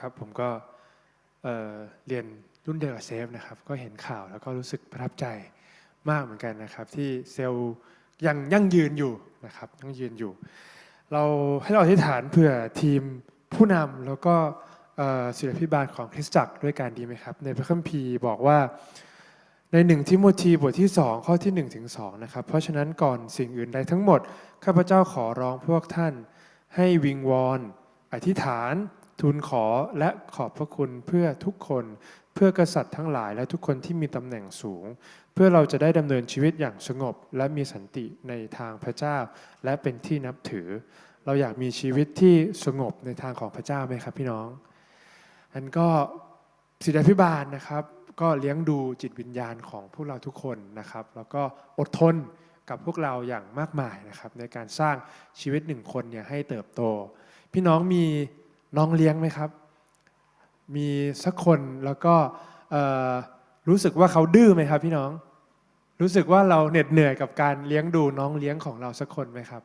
ครับ ผมก็เเรียนรุ่นเดียวกับเซฟนะครับ ก็เห็นข่าวแล้วก็รู้สึกประทับใจมากเหมือนกันนะครับ ที่เซลล์ยังยั่งยืนอยู่นะครับยั่งยืนอยู่ เราให้เราอธิษฐานเผื่อทีมผู้นำแล้วก็ศิลปิบาลของคริสตจักรด้วยการดีไหมครับ ในพระคัมภีร์บอกว่าในหนึ่งทิโมธีบทที่ 2 ข้อที่1ถึง2นะครับ เพราะฉะนั้นก่อนสิ่งอื่นใดทั้งหมด ข้าพเจ้าขอร้องพวกท่าน ให้วิงวอน อธิษฐาน ทูลขอและขอบพระคุณเพื่อทุกคน เพื่อกษัตริย์ทั้งหลายและทุกคนที่มีตำแหน่งสูง เพื่อเราจะได้ดำเนินชีวิตอย่างสงบ และมีสันติในทางพระเจ้า และเป็นที่นับถือ เราอยากมีชีวิตที่สงบในทางของพระเจ้าไหมครับพี่น้อง อันก็ศิลพิบาลนะครับ ก็เลี้ยงดูจิตวิญญาณของพวกเราทุกคนนะครับ แล้วก็อดทนกับพวกเราอย่างมากมายนะครับ ในการสร้างชีวิตหนึ่งคนเนี่ยให้เติบโต พี่น้องมี น้องเลี้ยงไหมครับ มีสักคนแล้วก็รู้สึกว่าเขาดื้อไหมครับ พี่น้อง รู้สึกว่าเราเหน็ดเหนื่อยกับการเลี้ยงดูน้องเลี้ยงของเราสักคนไหมครับ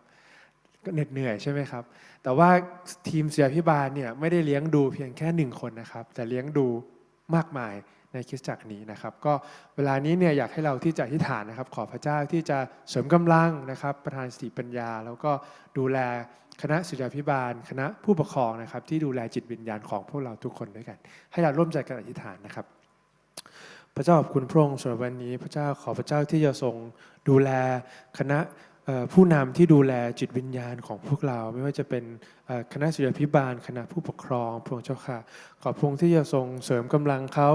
ก็เหน็ดเหนื่อยใช่ไหมครับ แต่ว่าทีมเสียพิบาลเนี่ยไม่ได้เลี้ยงดูเพียงแค่หนึ่งคนนะครับ แต่เลี้ยงดูมากมายในคริสตจักรนี้นะครับ ก็เวลานี้เนี่ยอยากให้เราที่จะอธิษฐานนะครับ ขอพระเจ้าที่จะเสริมกำลังนะครับ ประทานสติปัญญา แล้วก็ดูแล คณะศิลปิบาล คณะผู้ปกครองนะครับ ที่ดูแลจิตวิญญาณของพวกเราทุกคนด้วยกัน ให้เราร่วมใจกันอธิษฐานนะครับ พระเจ้าขอบคุณพระองค์สำหรับวันนี้ พระเจ้าขอพระเจ้าที่จะทรงดูแลคณะ ผู้นำที่ดูแลจิตวิญญาณของพวกเรา ไม่ว่าจะเป็นคณะศิลพิบาล คณะผู้ปกครอง พระองค์เจ้าค่ะ ขอพระองค์ที่จะทรงเสริมกำลังเขา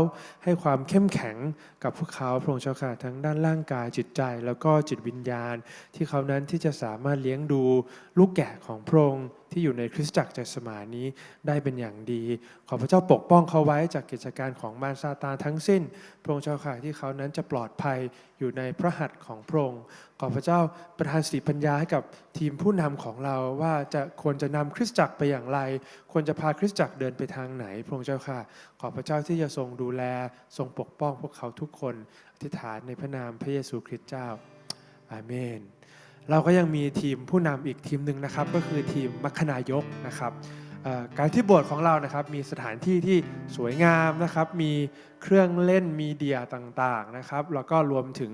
ให้ความเข้มแข็งกับพวกเขาพระองค์เจ้าค่ะทั้งด้านร่างกายจิตใจ แล้วก็จิตวิญญาณ ที่เขานั้นที่จะสามารถเลี้ยงดูลูกแกะของพระองค์ที่อยู่ในคริสตจักรใจสมานนี้ได้เป็นอย่างดี ขอพระเจ้าปกป้องเขาไว้จากกิจการของมารซาตานทั้งสิ้น พระองค์เจ้าค่ะที่เขานั้นจะปลอดภัยอยู่ในพระหัตถ์ของพระองค์ขอพระเจ้าประทานสติปัญญาให้กับทีมผู้นำของเราว่าจะควรจะนำคริสตจักรไปอย่างไร ควรจะพาคริสตจักรเดินไปทางไหน พระองค์เจ้าค่ะ ขอพระเจ้าที่จะทรงดูแลทรงปกป้องพวกเขาทุกคนอธิษฐานในพระนามพระเยซูคริสต์เจ้าอาเมน เราก็ยังมีทีมผู้นำอีกทีมหนึ่งนะครับ ก็คือทีมมัคคณายกนะครับ การที่โบสถ์ของเรานะครับมีสถานที่ที่สวยงามนะครับมีเครื่องเล่นมีเดียต่างๆนะครับแล้วก็รวมถึง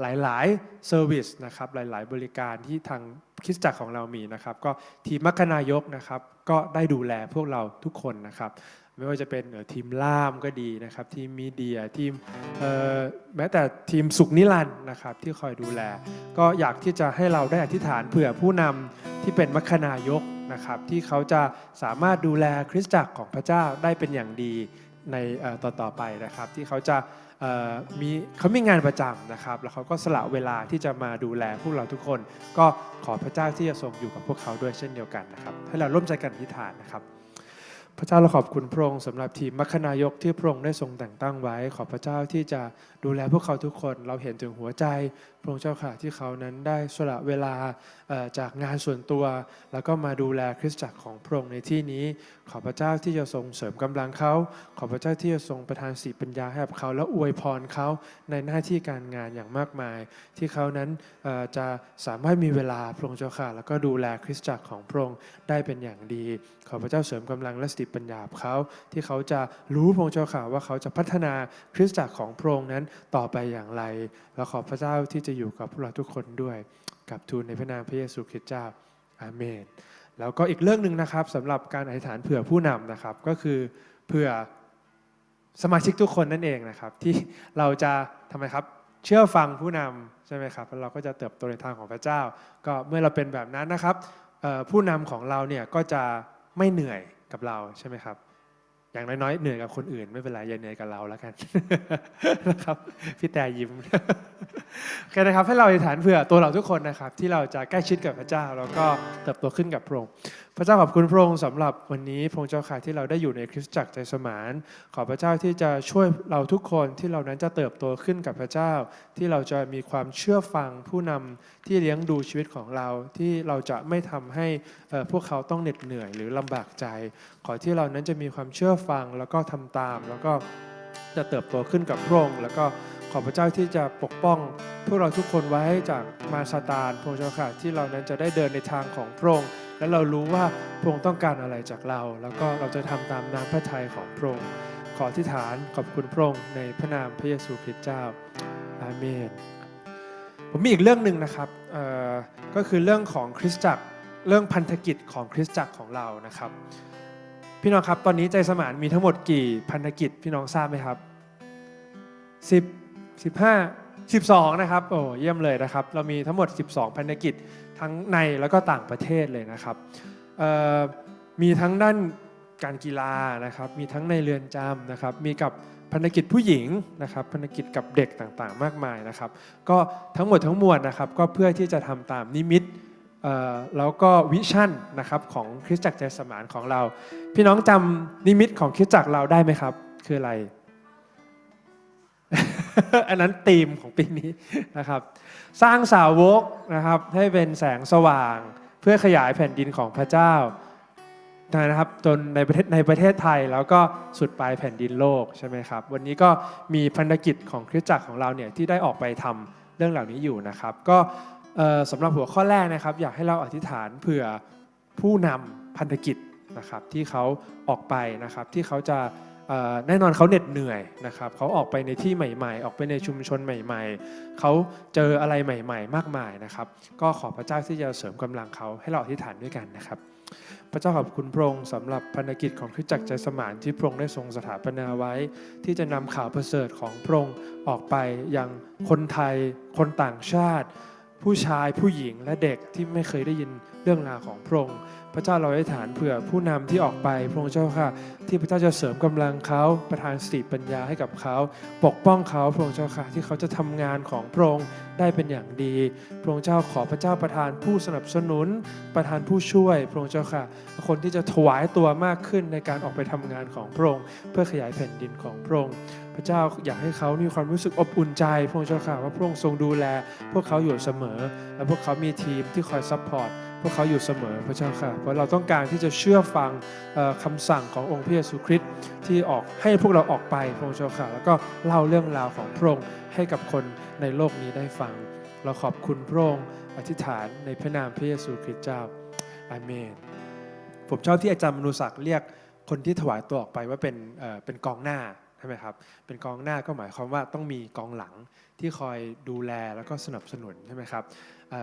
หลายๆเซอร์วิสนะครับหลายๆ บริการที่ทางคริสตจักรของเรามีนะครับ ก็ทีมมัคคณายกนะครับก็ได้ดูแลพวกเราทุกคนนะครับ ไม่ว่าจะเป็นทีมล่ามก็ดีนะครับทีมมีเดียทีมแม้แต่ทีมสุขนิรันด์นะครับที่คอยดูแล ก็อยากที่จะให้เราได้อธิษฐานเผื่อผู้นำที่เป็นมัคคณายก นะครับที่เขาจะสามารถดูแลคริสตจักรของพระเจ้าได้เป็นอย่างดีในเอ่อต่อๆไปนะครับ ที่เขาจะมีเขามีงานประจำนะครับ แล้วเขาก็สละเวลาที่จะมาดูแลพวกเราทุกคน ก็ขอพระเจ้าที่จะทรงอยู่กับพวกเขาด้วยเช่นเดียวกันนะครับ ให้เราร่วมใจกันอธิษฐานนะครับ พระเจ้าเราขอบคุณพระองค์สำหรับทีมมัคคณายกที่พระองค์ได้ทรงแต่งตั้งไว้ ขอพระเจ้าที่จะดูแลพวกเขาทุกคน เราเห็นถึงหัวใจพระองค์เจ้าค่ะที่เขานั้นได้สละเวลาจากงานส่วนตัว แล้วก็มาดูแลคริสตจักรของพระองค์ในที่นี้ ขอพระเจ้าที่จะทรงเสริมกำลังเขา ขอพระเจ้าที่จะทรงประทานสีปัญญาให้กับเขาและอวยพรเขาในหน้าที่การงานอย่างมากมาย ที่เขานั้นจะสามารถมีเวลาพระองค์เจ้าค่ะแล้วก็ดูแลคริสตจักรของพระองค์ได้เป็นอย่างดี ขอพระเจ้าเสริมกำลังและสติปัญญาเขา ที่เขาจะรู้พระองค์เจ้าค่ะว่าเขาจะพัฒนาคริสตจักรของพระองค์นั้นต่อไปอย่างไร แล้วขอพระเจ้าที่จะอยู่กับพวกเราทุกคนด้วย กับทูลในพระนามพระเยซูคริสต์เจ้าอาเมน แล้วก็อีกเรื่องหนึ่งนะครับสำหรับการอธิษฐานเผื่อผู้นำนะครับ ก็คือเผื่อสมาชิกทุกคนนั่นเองนะครับ ที่เราจะทำไมครับเชื่อฟังผู้นำใช่ไหมครับแล้วเราก็จะเติบโตในทางของพระเจ้า ก็เมื่อเราเป็นแบบนั้นนะครับผู้นำของเราเนี่ยก็จะไม่เหนื่อยกับเราใช่ไหมครับ อย่างน้อยๆ เหนื่อยกับคนอื่นไม่เป็นไรอย่าเหนื่อยกับเราแล้วกันนะครับพี่แต่ยิ้มโอเคนะครับให้เราอธิษฐานเผื่อตัวเราทุกคนนะครับ ที่เราจะใกล้ชิดกับพระเจ้า แล้วก็เติบโตขึ้นกับพระองค์ พระเจ้าขอบคุณพระองค์สำหรับวันนี้พระองค์เจ้าค่ะที่เราได้อยู่ในคริสตจักรใจสมาน ขอพระเจ้าที่จะช่วยเราทุกคนที่เรานั้นจะเติบโตขึ้นกับพระเจ้า ที่เราจะมีความเชื่อฟังผู้นำที่เลี้ยงดูชีวิตของเรา ที่เราจะไม่ทำให้เอ่อพวกเขาต้องเหน็ดเหนื่อยหรือลำบากใจ ขอที่เรานั้นจะมีความเชื่อฟังแล้วก็ทำตาม แล้วก็จะเติบโตขึ้นกับพระองค์แล้วก็ ขอพระเจ้าที่จะปกป้องพวกเราทุกคนไว้จากมารซาตานพระองค์เจ้าค่ะที่เรานั้นจะได้เดินในทางของพระองค์แล้วเรารู้ว่าพระองค์ต้องการอะไรจากเรา แล้วก็เราจะทำตามน้ำพระทัยของพระองค์ขออธิษฐานขอบคุณพระองค์ในพระนามพระเยซูคริสต์เจ้าอาเมนผมมีอีกเรื่องหนึ่งนะครับเอ่อก็คือเรื่องของคริสตจักรเรื่องพันธกิจของคริสตจักรของเรานะครับ พี่น้องครับตอนนี้ใจสมานมีทั้งหมดกี่พันธกิจพี่น้องทราบไหมครับ10 15 12 นะครับ โอ้เยี่ยมเลยนะครับ เรามีทั้งหมด 12พันธกิจทั้งในแล้วก็ต่างประเทศเลยนะครับ มีทั้งด้านการกีฬานะครับ มีทั้งในเรือนจำนะครับ มีกับพันธกิจผู้หญิงนะครับพันธกิจกับเด็กต่างๆ มากมายนะครับ ก็ทั้งหมดทั้งมวลนะครับก็เพื่อที่จะทำตามนิมิตแล้วก็วิชั่นนะครับของคริสตจักรใจสมานของเรา พี่น้องจำนิมิตของคริสตจักรเราได้ไหมครับ คืออะไร อันนั้นธีมของปีนี้นะครับ สร้างสาวกนะครับให้เป็นแสงสว่างเพื่อขยายแผ่นดินของพระเจ้านะครับจนในประเทศในประเทศไทยแล้วก็สุดปลายแผ่นดินโลกใช่ไหมครับ วันนี้ก็มีพันธกิจของคริสตจักรของเราเนี่ยที่ได้ออกไปทำเรื่องเหล่านี้อยู่นะครับ ก็สำหรับหัวข้อแรกนะครับ อยากให้เราอธิษฐานเผื่อผู้นำพันธกิจนะครับที่เขาออกไปนะครับที่เขาจะ แน่นอนเขาเหน็ดเหนื่อยนะครับเขาออกไปในที่ใหม่ ๆ ออกไปในชุมชนใหม่ ๆ เขาเจออะไรใหม่ ๆ มากมายนะครับ ก็ขอพระเจ้าที่จะเสริมกำลังเขาให้เราอธิษฐานด้วยกันนะครับ พระเจ้าขอบคุณพระองค์สำหรับพันธกิจของคริสตจักรใจสมานที่พระองค์ได้ทรงสถาปนาไว้ ที่จะนำข่าวประเสริฐของพระองค์ออกไปยังคนไทย คนต่างชาติ ผู้ชายผู้หญิงและเด็กที่ไม่เคยได้ยินเรื่องราวของพระองค์ พระเจ้าเราได้ฐานเผื่อผู้นำที่ออกไปพระองค์เจ้าค่ะ ที่พระเจ้าจะเสริมกำลังเขาประทานสติปัญญาให้กับเขาปกป้องเขาพระองค์เจ้าค่ะที่เขาจะทำงานของพระองค์ได้เป็นอย่างดี พระองค์เจ้าขอพระเจ้าประทานผู้สนับสนุน ประทานผู้ช่วย พระองค์เจ้าค่ะ คนที่จะถวายตัวมากขึ้นในการออกไปทำงานของพระองค์เพื่อขยายแผ่นดินของพระองค์ ระเจ้าอยากให้เขามีความรู้สึกอบอุ่นใจพระองค์เจ้าค่ะว่าพระองค์ทรงดูแล พวกเขาอยู่เสมอ และพวกเขามีทีมที่คอยซัพพอร์ตพวกเขาอยู่เสมอพระเจ้าค่ะ เพราะเราต้องการที่จะเชื่อฟังเอ่อคำสั่งขององค์พระเยซูคริสต์ที่ออกให้พวกเราออกไปพระองค์เจ้าค่ะ แล้วก็เล่าเรื่องราวของพระองค์ให้กับคนในโลกนี้ได้ฟัง เราขอบคุณพระองค์อธิษฐานในพระนามพระเยซูคริสต์เจ้าอาเมน ผมชอบที่อาจารย์มนุศักดิ์เรียกคนที่ถวายตัวออกไปว่าเป็นเป็นกองหน้า ใช่ไหมครับ เป็นกองหน้าก็หมายความว่าต้องมีกองหลังที่คอยดูแลแล้วก็สนับสนุนใช่ไหมครับ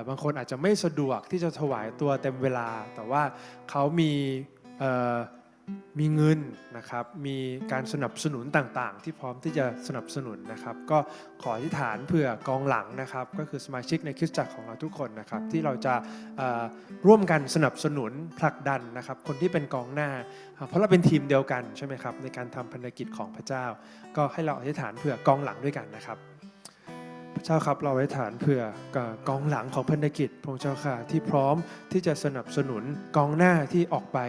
บางคนอาจจะไม่สะดวกที่จะถวายตัวเต็มเวลา แต่ว่าเขามี มีเงินนะครับ มีการสนับสนุนต่างๆ ที่พร้อมที่จะสนับสนุนนะครับ ก็ขออธิษฐานเผื่อกองหลังนะครับ ก็คือสมาชิกในคริสตจักรของเราทุกคนนะครับ ที่เราจะร่วมกันสนับสนุนผลักดันนะครับ คนที่เป็นกองหน้า เพราะเราเป็นทีมเดียวกันใช่ไหมครับในการทำพันธกิจของพระเจ้า ก็ให้เราอธิษฐานเผื่อกองหลังด้วยกันนะครับ พระเจ้าครับเราอธิษฐานเผื่อกองหลังของพันธกิจพระเจ้าค่ะที่พร้อมที่จะสนับสนุนกองหน้าที่ออกไป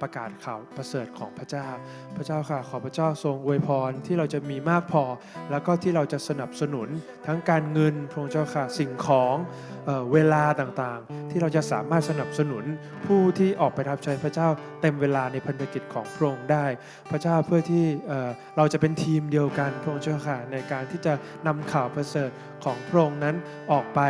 ประกาศข่าวประเสริฐของพระเจ้า พระเจ้าค่ะขอพระเจ้าทรงอวยพรที่เราจะมีมากพอ แล้วก็ที่เราจะสนับสนุนทั้งการเงินพระเจ้าค่ะสิ่งของเออเวลาต่างๆ ที่เราจะสามารถสนับสนุนผู้ที่ออกไปรับใช้พระเจ้าเต็มเวลาในพันธกิจของพระองค์ได้ พระเจ้าเพื่อที่เอ่เราจะเป็นทีมเดียวกันพระองค์เจ้าค่ะในการที่จะนำข่าวประเสริฐของพระองค์นั้นออกไป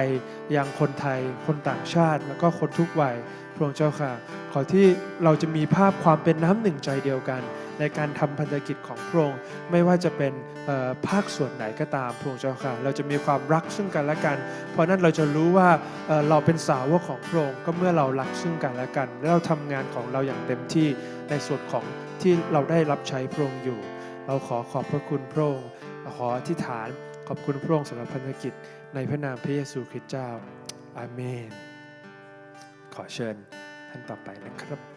ยังคนไทย คนต่างชาติ แล้วก็คนทุกวัยพระองค์เจ้าค่ะ ขอที่เราจะมีภาพความเป็นน้ำหนึ่งใจเดียวกัน ในการทำพันธกิจของพระองค์ไม่ว่าจะเป็นภาคส่วนไหนก็ตามพระองค์เจ้าค่ะ เราจะมีความรักซึ่งกันและกัน เพราะนั้นเราจะรู้ว่าเอ่อเราเป็นสาวกของพระองค์ก็เมื่อเรารักซึ่งกันและกัน และเราทำงานของเราอย่างเต็มที่ในส่วนของที่เราได้รับใช้พระองค์อยู่ เราขอขอบพระคุณพระองค์ขออธิษฐาน ขอบคุณพระองค์สำหรับพันธกิจในพระนามพระเยซูคริสต์เจ้า อาเมน ขอเชิญท่านต่อไปนะครับ